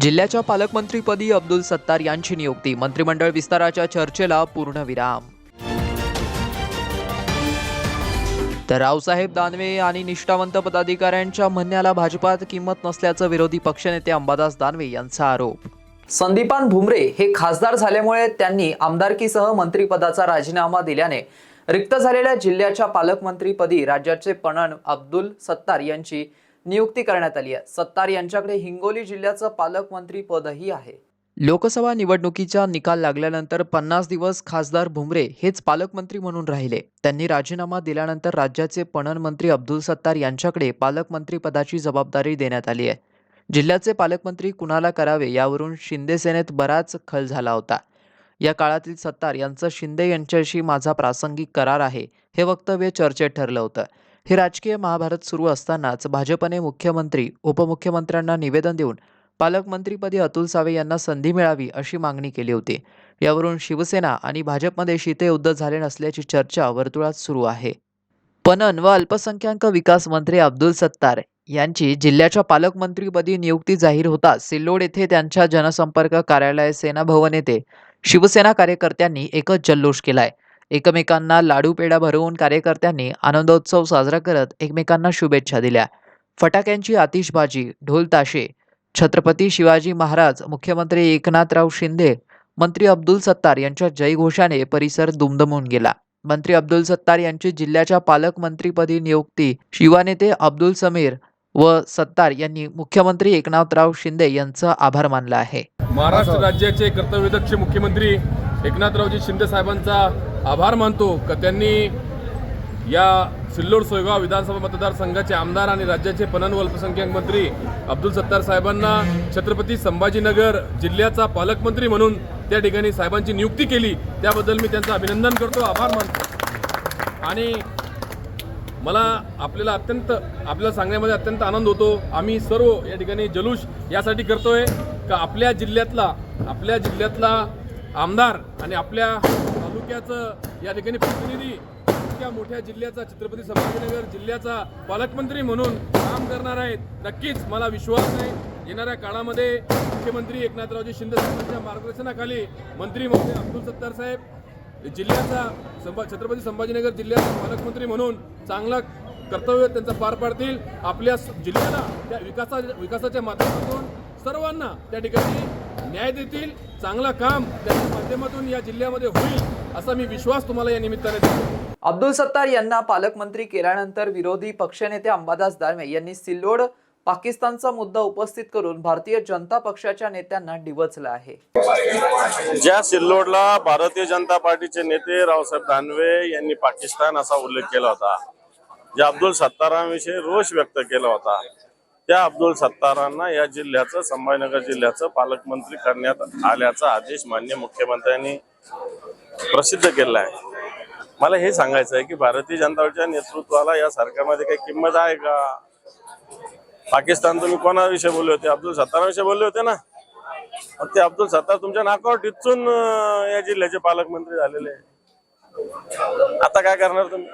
जिल्ह्याच्या पालकमंत्रीपदी अब्दुल सत्तार यांची नियुक्ती. मंत्रिमंडळ विस्ताराच्या चर्चेला पूर्णविराम तर रावसाहेब दानवे आणि निष्ठावंत पदाधिकाऱ्यांच्या म्हणण्याला भाजपात किंमत नसल्याचं विरोधी पक्षनेते अंबादास दानवे यांचा आरोप. संदीपान भुमरे हे खासदार झाल्यामुळे त्यांनी आमदारकीसह मंत्रिपदाचा राजीनामा दिल्याने रिक्त झालेल्या जिल्ह्याच्या पालकमंत्रीपदी राज्याचे पणन अब्दुल सत्तार यांची नियुक्ती करण्यात आली आहे. सत्तार यांच्याकडे हिंगोली जिल्ह्याचं पालकमंत्री पदही आहे. लोकसभा निवडणुकीचा निकाल लागल्यानंतर पन्नास दिवस खासदार भुमरे हेच पालकमंत्री म्हणून राहिले. त्यांनी राजीनामा दिल्यानंतर राज्याचे पणन मंत्री अब्दुल सत्तार यांच्याकडे पालकमंत्री पदाची जबाबदारी देण्यात आली आहे. जिल्ह्याचे पालकमंत्री कुणाला करावे यावरून शिंदे सेनेत बराच खल झाला होता. या काळातील सत्तार यांचं शिंदे यांच्याशी माझा प्रासंगिक करार आहे हे वक्तव्य चर्चेत ठरलं होतं. हे राजकीय महाभारत सुरू असतानाच भाजपने मुख्यमंत्री उपमुख्यमंत्र्यांना निवेदन देऊन पालकमंत्रीपदी अतुल सावे यांना संधी मिळावी अशी मागणी केली होती. यावरून शिवसेना आणि भाजपमध्ये शीतेयुद्ध झाले नसल्याची चर्चा वर्तुळात सुरू आहे. पणन व अल्पसंख्याक विकास मंत्री अब्दुल सत्तार यांची जिल्ह्याच्या पालकमंत्रीपदी नियुक्ती जाहीर होता सिल्लोड येथे त्यांच्या जनसंपर्क कार्यालय सेना भवन येथे शिवसेना कार्यकर्त्यांनी एकच जल्लोष केलाय. एकमेकांना लाडू पेढा भरवून कार्यकर्त्यांनी आनंदोत्सव साजरा करत एकमेकांना शुभेच्छा दिल्या. फटाक्यांची आतिषबाजी ढोल ताशे छत्रपती शिवाजी महाराज मुख्यमंत्री एकनाथराव शिंदे मंत्री अब्दुल सत्तार यांच्या जयघोषाने परिसर दुमदमून गेला. मंत्री अब्दुल सत्तार यांची जिल्ह्याच्या पालकमंत्रीपदी नियुक्ती शिवनेते अब्दुल समीर व सत्तार यांनी मुख्यमंत्री एकनाथराव शिंदे यांचा आभार मानला आहे. महाराष्ट्र राज्याचे कर्तव्यदक्ष मुख्यमंत्री एकनाथरावजी शिंदे साहेबांचा आभार मानतो का त्यांनी या सिल्लोड सोयगाव विधानसभा मतदारसंघाचे आमदार आणि राज्याचे पणन व अल्पसंख्याक मंत्री अब्दुल सत्तार साहेबांना छत्रपती संभाजीनगर जिल्ह्याचा पालकमंत्री म्हणून त्या ठिकाणी साहेबांची नियुक्ती केली त्याबद्दल मी त्यांचं अभिनंदन करतो आभार मानतो. आणि मला आपल्याला अत्यंत आपल्याला सांगण्यामध्ये अत्यंत आनंद होतो. आम्ही सर्व या ठिकाणी जलूष यासाठी करतोय का आपल्या जिल्ह्यातला आपल्या जिल्ह्यातला आमदार आणि आपल्या तालुक्याचं या ठिकाणी प्रतिनिधी इतक्या मोठ्या जिल्ह्याचा छत्रपती संभाजीनगर जिल्ह्याचा पालकमंत्री म्हणून काम करणार आहेत. नक्कीच मला विश्वास आहे येणाऱ्या काळामध्ये मुख्यमंत्री एकनाथरावजी शिंदे साहेबांच्या मार्गदर्शनाखाली मंत्री महोदय अब्दुल सत्तार साहेब जिल्ह्याचा संभा छत्रपती संभाजीनगर जिल्ह्याचा पालकमंत्री म्हणून चांगला कर्तव्य त्यांचा पार पाडतील. आपल्या जिल्ह्याला त्या विकासा विकासाच्या माध्यमातून सर्वांना त्या ठिकाणी न्याय देतील. चांगला काम त्याच्या माध्यमातून या जिल्ह्यामध्ये होईल. असा मी विश्वास तुम्हाला या निमित्ताने देतो. अब्दुल सत्तार यांना पालकमंत्री केल्यानंतर विरोधी पक्षनेते अंबादास दानवे यांनी सिल्लोड पाकिस्तानचा मुद्दा उपस्थित करून भारतीय जनता पक्षाच्या नेत्यांना डिवचलं आहे. ज्या सिल्लोडला भारतीय जनता पार्टीचे नेते रावसाहेब दानवे यांनी पाकिस्तान असा उल्लेख केला होता ज्या अब्दुल सत्तारांविषयी रोष व्यक्त केला होता त्या अब्दुल सत्तारांना या जिल्ह्याचं संभाजीनगर जिल्ह्याचं पालकमंत्री करण्यात आल्याचा आदेश मान्य मुख्यमंत्र्यांनी प्रसिद्ध केला आहे. मला हे सांगायचं आहे की भारतीय जनता नेतृत्वाला या सरकारमध्ये काही किंमत आहे का? पाकिस्तान तुम्ही कोणाविषयी बोलले होते? अब्दुल सत्ताराविषयी बोलले होते ना? ते अब्दुल सत्तार तुमच्या नाकावर टिचून या जिल्ह्याचे पालकमंत्री झालेले आहे. आता काय करणार तुम्ही?